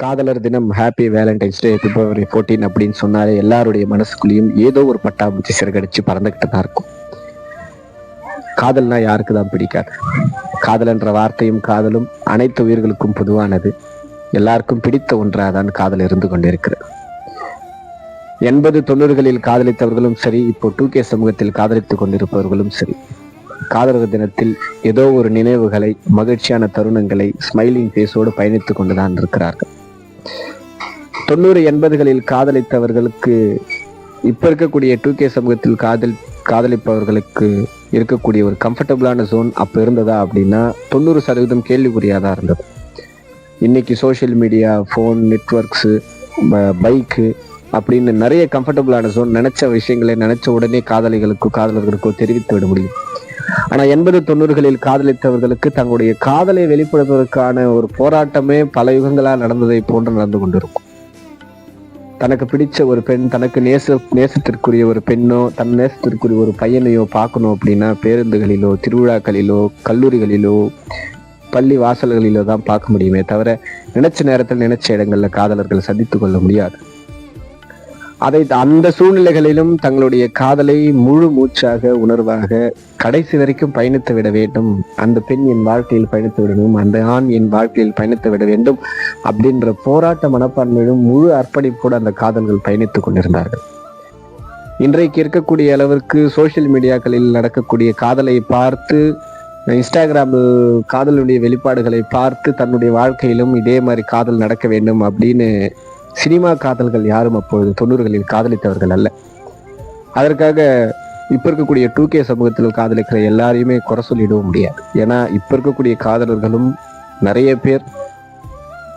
காதலர் தினம் happy valentine's day பிப்ரவரி 14 அப்படின்னு சொன்னாலே எல்லாருடைய மனசுக்குள்ளேயும் ஏதோ ஒரு பட்டாம்பூச்சி சிறகடிச்சு பறந்துகிட்டு தான் இருக்கும். காதல்னா யாருக்கு தான் பிடிக்காது. காதல் என்ற வார்த்தையும் காதலும் அனைத்து உயிர்களுக்கும் பொதுவானது. எல்லாருக்கும் பிடித்த ஒன்றாதான் காதல் இருந்து கொண்டிருக்கிறது. எண்பது தொண்ணூறுகளில் காதலித்தவர்களும் சரி இப்போ டூ கே சமூகத்தில் காதலித்துக் கொண்டிருப்பவர்களும் சரி. காதலர் தினத்தில் ஏதோ ஒரு நினைவுகளை மகிழ்ச்சியான தருணங்களை ஸ்மைலிங் ஃபேஸோடு பயணித்துக் கொண்டுதான் இருக்கிறார்கள். தொண்ணூறு எண்பதுகளில் காதலித்தவர்களுக்கு இப்ப இருக்கக்கூடிய டூ கே சமூகத்தில் காதல் காதலிப்பவர்களுக்கு இருக்கக்கூடிய ஒரு கம்ஃபர்டபுளான ஜோன் அப்ப இருந்ததா அப்படின்னா தொண்ணூறு சதவீதம் கேள்விக்குறியாதான் இருந்தது. இன்னைக்கு social media phone networks bike அப்படின்னு நிறைய கம்ஃபர்டபுளான ஜோன் நினைச்ச விஷயங்களை நினைச்ச உடனே காதலிகளுக்கோ காதலர்களுக்கோ தெரிவித்து விட முடியும். ஆனா எண்பது தொண்ணூறுகளில் காதலித்தவர்களுக்கு தங்களுடைய காதலை வெளிப்படுத்துவதற்கான ஒரு போராட்டமே பல யுகங்களா நடந்ததை போன்று நடந்து கொண்டிருக்கும். தனக்கு பிடிச்ச ஒரு பெண் தனக்கு நேச நேசத்திற்குரிய ஒரு பெண்ணோ தன் நேசத்திற்குரிய ஒரு பையனையோ பார்க்கணும் அப்படின்னா பேருந்துகளிலோ திருவிழாக்களிலோ கல்லூரிகளிலோ பள்ளி வாசல்களிலோ தான் பார்க்க முடியுமே தவிர நினைச்ச நேரத்தில் நினைச்ச இடங்களில் காதலர்கள் சந்தித்து கொள்ள முடியாது. அதை அந்த சூழ்நிலைகளிலும் தங்களுடைய காதலை முழு மூச்சாக உணர்வாக கடைசி வரைக்கும் பயணித்து விட வேண்டும். அந்த பெண் என் வாழ்க்கையில் பயணித்து விடணும் அந்த ஆண் என் வாழ்க்கையில் பயணித்து விட வேண்டும். அப்படின்ற போராட்ட மனப்பான்மையிலும் முழு அர்ப்பணிப்போடு அந்த காதல்கள் பயணித்துக் கொண்டிருந்தார்கள். இன்றைக்கு இருக்கக்கூடிய அளவிற்கு சோஷியல் மீடியாக்களில் நடக்கக்கூடிய காதலை பார்த்து இன்ஸ்டாகிராமில் காதலுடைய வெளிப்பாடுகளை பார்த்து தன்னுடைய வாழ்க்கையிலும் இதே மாதிரி காதல் நடக்க வேண்டும் அப்படின்னு சினிமா காதல்கள் யாரும் அப்பொழுது தொண்ணூறுகளில் காதலித்தவர்கள் அல்ல. அதற்காக இப்போ இருக்கக்கூடிய டூ கே சமூகத்தில் காதலிக்கிற எல்லாரையுமே குறை சொல்லிடவும் முடியாது. ஏன்னா இப்போ இருக்கக்கூடிய காதலர்களும் நிறைய பேர்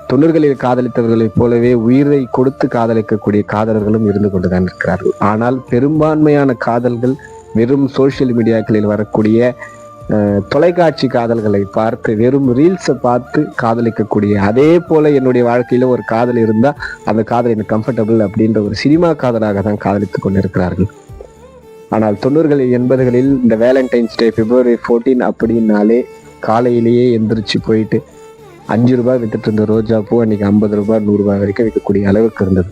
தொண்ணூறுகளில் காதலித்தவர்களைப் போலவே உயிரை கொடுத்து காதலிக்கக்கூடிய காதலர்களும் இருந்து கொண்டுதான் இருக்கிறார்கள். ஆனால் பெரும்பான்மையான காதல்கள் வெறும் சோஷியல் மீடியாக்களில் வரக்கூடிய தொலைக்காட்சி காதல்களை பார்த்து வெறும் ரீல்ஸை பார்த்து காதலிக்கக்கூடிய அதே போல என்னுடைய வாழ்க்கையில ஒரு காதல் இருந்தா அந்த காதல் எனக்கு கம்ஃபர்டபுள் அப்படின்ற ஒரு சினிமா காதலாக தான் காதலித்துக் கொண்டிருக்கிறார்கள். ஆனால் தொண்ணூறுகளில் எண்பதுகளில் இந்த வேலண்டைன்ஸ் டே பிப்ரவரி 14 அப்படின்னாலே காலையிலேயே எந்திரிச்சு போயிட்டு அஞ்சு ரூபாய் வித்துட்டு இருந்த ரோஜா பூ அன்னைக்கு ஐம்பது ரூபாய் நூறுரூபாய் வரைக்கும் விற்கக்கூடிய அளவுக்கு இருந்தது.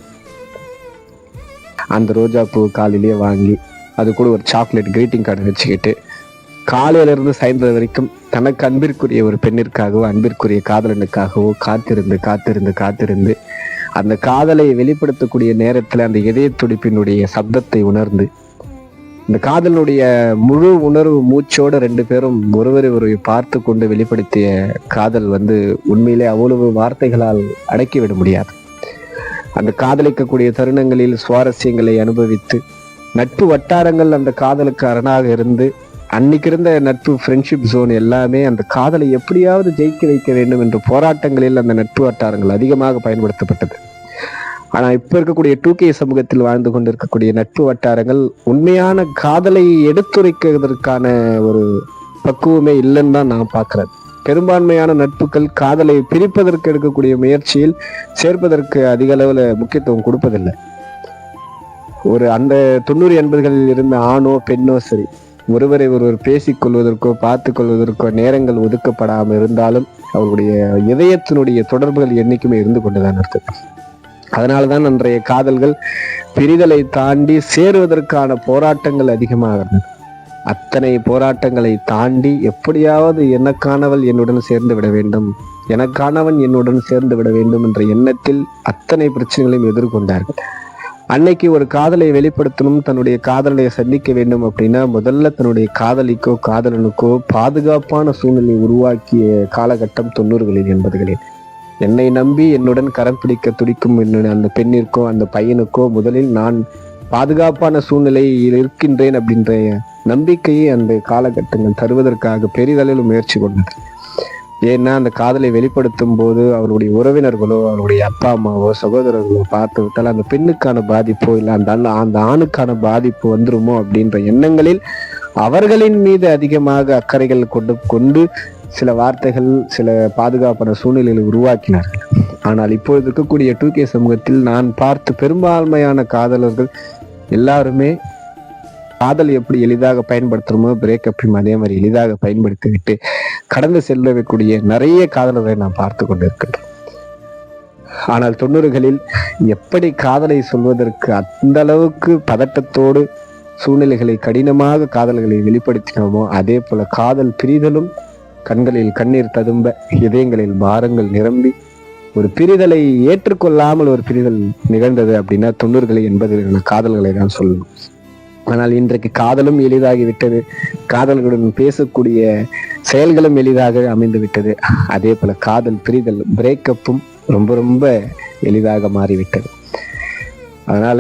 அந்த ரோஜா பூ காலையிலேயே வாங்கி அது கூட ஒரு சாக்லேட் கிரீட்டிங் கார்டு வச்சுக்கிட்டு காலையிலிருந்து சாயந்தரம் வரைக்கும் தனக்கு அன்பிற்குரிய ஒரு பெண்ணிற்காகவோ அன்பிற்குரிய காதலனுக்காகவோ காத்திருந்து காத்திருந்து காத்திருந்து அந்த காதலை வெளிப்படுத்தக்கூடிய நேரத்தில் அந்த இதய துடிப்பினுடைய சப்தத்தை உணர்ந்து இந்த காதலுடைய முழு உணர்வு மூச்சோட ரெண்டு பேரும் ஒருவரை ஒருவரை பார்த்து கொண்டு வெளிப்படுத்திய காதல் வந்து உண்மையிலே அவ்வளவு வார்த்தைகளால் அடக்கிவிட முடியாது. அந்த காதலிக்கக்கூடிய தருணங்களில் சுவாரஸ்யங்களை அனுபவித்து நட்பு வட்டாரங்கள் அந்த காதலுக்கு அரணாக இருந்து அன்னைக்கு இருந்த நட்பு ஃப்ரெண்ட்ஷிப் ஜோன் எல்லாமே அந்த காதலை எப்படியாவது ஜெயிக்க வைக்க வேண்டும் என்ற போராட்டங்களில் அந்த நட்பு வட்டாரங்கள் அதிகமாக பயன்படுத்தப்பட்டது. ஆனால் இப்போ இருக்கக்கூடிய டூ கே சமூகத்தில் வாழ்ந்து கொண்டிருக்கக்கூடிய நட்பு வட்டாரங்கள் உண்மையான காதலை எடுத்துரைக்கிறதற்கான ஒரு பக்குவமே இல்லைன்னு தான் நான் பார்க்குறேன். பெரும்பான்மையான நட்புகள் காதலை பிரிப்பதற்கு எடுக்கக்கூடிய முயற்சியில் சேர்ப்பதற்கு அதிக அளவில் முக்கியத்துவம் கொடுப்பதில்லை. ஒரு அந்த தொண்ணூறு எண்பதுகளில் இருந்த ஆணோ பெண்ணோ சரி ஒருவரை ஒருவர் பேசிக்கொள்வதற்கோ பார்த்து கொள்வதற்கோ நேரங்கள் ஒதுக்கப்படாமல் இருந்தாலும் அவர்களுடைய இதயத்தினுடைய தொடர்புகள் என்றைக்குமே இருந்து கொண்டுதான் இருக்கு அதனாலதான் அன்றைய காதல்கள் பிரிதலை தாண்டி சேருவதற்கான போராட்டங்கள் அதிகமாக அத்தனை போராட்டங்களை தாண்டி எப்படியாவது எனக்கானவள் என்னுடன் சேர்ந்து விட வேண்டும் எனக்கானவன் என்னுடன் சேர்ந்து விட வேண்டும் என்ற எண்ணத்தில் அத்தனை பிரச்சனைகளையும் எதிர்கொண்டார்கள். அன்னைக்கு ஒரு காதலை வெளிப்படுத்தணும் தன்னுடைய காதலை சந்திக்க வேண்டும் அப்படின்னா முதல்ல தன்னுடைய காதலிக்கோ காதலனுக்கோ பாதுகாப்பான சூழ்நிலை உருவாக்கிய காலகட்டம் தொண்ணூறுகளில் எண்பதுகளில். என்னை நம்பி என்னுடன் கரம் பிடிக்க துடிக்கும் அந்த பெண்ணிற்கோ அந்த பையனுக்கோ முதலில் நான் பாதுகாப்பான சூழ்நிலையில் இருக்கின்றேன் அப்படின்ற நம்பிக்கையை அந்த காலகட்டங்கள் தருவதற்காக பெரிதளவில் முயற்சி கொண்டது. ஏன்னா அந்த காதலை வெளிப்படுத்தும் போது அவருடைய உறவினர்களோ அவருடைய அப்பா அம்மாவோ சகோதரர்களோ பார்த்து விட்டால் அந்த பெண்ணுக்கான பாதிப்போ இல்லை அந்த அந்த ஆணுக்கான பாதிப்பு வந்துருமோ அப்படின்ற எண்ணங்களில் அவர்களின் மீது அதிகமாக அக்கறைகள் கொண்டு கொண்டு சில வார்த்தைகள் சில பாதுகாப்பான சூழ்நிலைகளை உருவாக்கினார்கள். ஆனால் இப்பொழுது இருக்கக்கூடிய டூ கே சமூகத்தில் நான் பார்த்த பெரும்பான்மையான காதலர்கள் எல்லாருமே காதல் எப்படி எளிதாக பயன்படுத்துறோமோ பிரேக்கப்பையும் அதே மாதிரி எளிதாக பயன்படுத்திவிட்டு கடந்து செல்லக்கூடிய நிறைய காதலரை நான் பார்த்து கொண்டிருக்கின்றேன் ஆனால் தொண்ணூறுகளில் எப்படி காதலை சொல்வதற்கு அந்த அளவுக்கு பதட்டத்தோடு சூழ்நிலைகளை கடினமாக காதல்களை வெளிப்படுத்தினோமோ அதே போல காதல் பிரிதலும் கண்களில் கண்ணீர் ததும்ப இதயங்களில் பாரங்கள் நிரம்பி ஒரு பிரிதலை ஏற்றுக்கொள்ளாமல் ஒரு பிரிதல் நிகழ்ந்தது அப்படின்னா தொண்ணூறுகளை என்பதற்கான காதல்களை தான் சொல்லணும். ஆனால் இன்றைக்கு காதலும் எளிதாகிவிட்டது. காதல்களுடன் பேசக்கூடிய செயல்களும் எளிதாக அமைந்து விட்டது அதே போல காதல் பிரிதல் பிரேக்கப்பும் ரொம்ப ரொம்ப எளிதாக மாறிவிட்டது. அதனால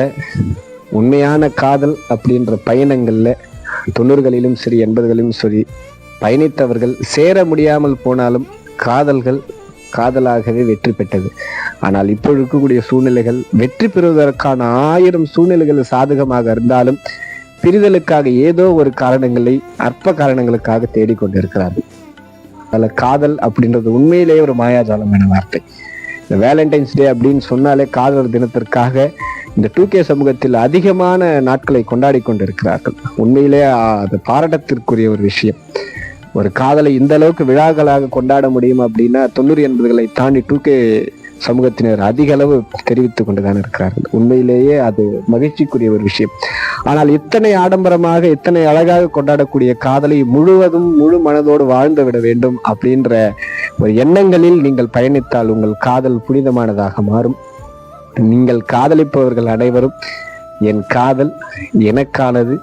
உண்மையான காதல் அப்படின்ற பயணங்கள்ல தொண்ணூறுகளிலும் சரி எண்பதுகளிலும் சரி பயணித்தவர்கள் சேர முடியாமல் போனாலும் காதல்கள் காதலாகவே வெற்றி பெற்றது. ஆனால் இப்போ இருக்கக்கூடிய சூழ்நிலைகள் வெற்றி பெறுவதற்கான ஆயிரம் சூழ்நிலைகள் சாதகமாக இருந்தாலும் பிரிதலுக்காக ஏதோ ஒரு காரணங்களை அற்ப காரணங்களுக்காக தேடிக்கொண்டிருக்கிறார்கள் அதில் காதல் அப்படின்றது உண்மையிலேயே ஒரு மாயாஜாலமான வார்த்தை. இந்த வேலண்டைன்ஸ் டே அப்படின்னு சொன்னாலே காதலர் தினத்திற்காக இந்த டூ கே சமூகத்தில் அதிகமான நாட்களை கொண்டாடி கொண்டிருக்கிறார்கள். உண்மையிலே அது பாராட்டத்திற்குரிய ஒரு விஷயம். ஒரு காதலை இந்த அளவுக்கு விழாக்களாக கொண்டாட முடியும் அப்படின்னா தொண்ணூறு எண்பதுகளை தாண்டி டூ கே சமூகத்தினர் அதிக அளவு தெரிவித்துக் கொண்டுதான் இருக்கிறார்கள். உண்மையிலேயே அது மகிழ்ச்சிக்குரிய ஒரு விஷயம். ஆனால் இத்தனை ஆடம்பரமாக இத்தனை அழகாக கொண்டாடக்கூடிய காதலை முழுவதும் முழு மனதோடு வாழ்ந்து விட வேண்டும் அப்படின்ற ஒரு எண்ணங்களில் நீங்கள் பயணித்தால் உங்கள் காதல் புனிதமானதாக மாறும். நீங்கள் காதலிப்பவர்கள் அனைவரும் என் காதல் எனக்கானது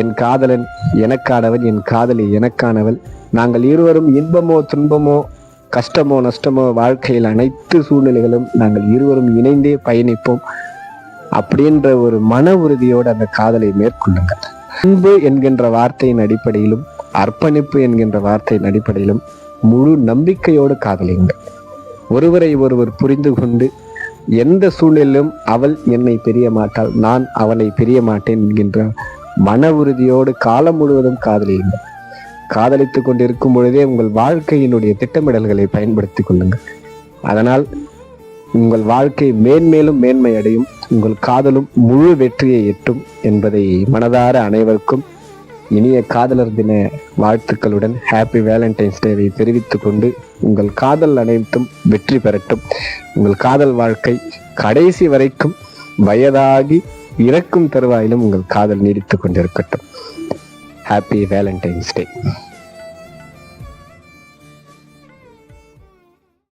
என் காதலன் எனக்கானவன் என் காதலி எனக்கானவள். நாங்கள் இருவரும் இன்பமோ துன்பமோ கஷ்டமோ நஷ்டமோ வாழ்க்கையில் அனைத்து சூழ்நிலைகளும் நாங்கள் இருவரும் இணைந்தே பயணிப்போம் அப்படின்ற ஒரு மன உறுதியோடு அந்த காதலை மேற்கொள்ளுங்கள். அன்பு என்கின்ற வார்த்தையின் அடிப்படையிலும் அர்ப்பணிப்பு என்கின்ற வார்த்தையின் அடிப்படையிலும் முழு நம்பிக்கையோடு காதலியுங்கள். ஒருவரை ஒருவர் புரிந்து கொண்டு எந்த சூழ்நிலையிலும் அவள் என்னை பிரிய மாட்டாள் நான் அவனை பிரிய மாட்டேன் என்கின்ற மன உறுதியோடு காலம் முழுவதும் காதலியுங்கள். காதலித்துக் கொண்டிருக்கும் பொழுதே உங்கள் வாழ்க்கையினுடைய திட்டமிடல்களை பயன்படுத்திக் கொள்ளுங்கள். அதனால் உங்கள் வாழ்க்கை மேன்மேலும் மேன்மை அடையும் உங்கள் காதலும் முழு வெற்றியை எட்டும் என்பதை மனதார அனைவருக்கும் இனிய காதலர் தின வாழ்த்துக்களுடன் ஹாப்பி வேலண்டைன்ஸ் டேவை தெரிவித்துக் கொண்டு உங்கள் காதல் அனைத்தும் வெற்றி பெறட்டும். உங்கள் காதல் வாழ்க்கை கடைசி வரைக்கும் வயதாகி இறக்கும் தருவாயிலும் உங்கள் காதல் நீடித்துக் கொண்டிருக்கட்டும். ஹாப்பி வேலண்டைன்ஸ் டே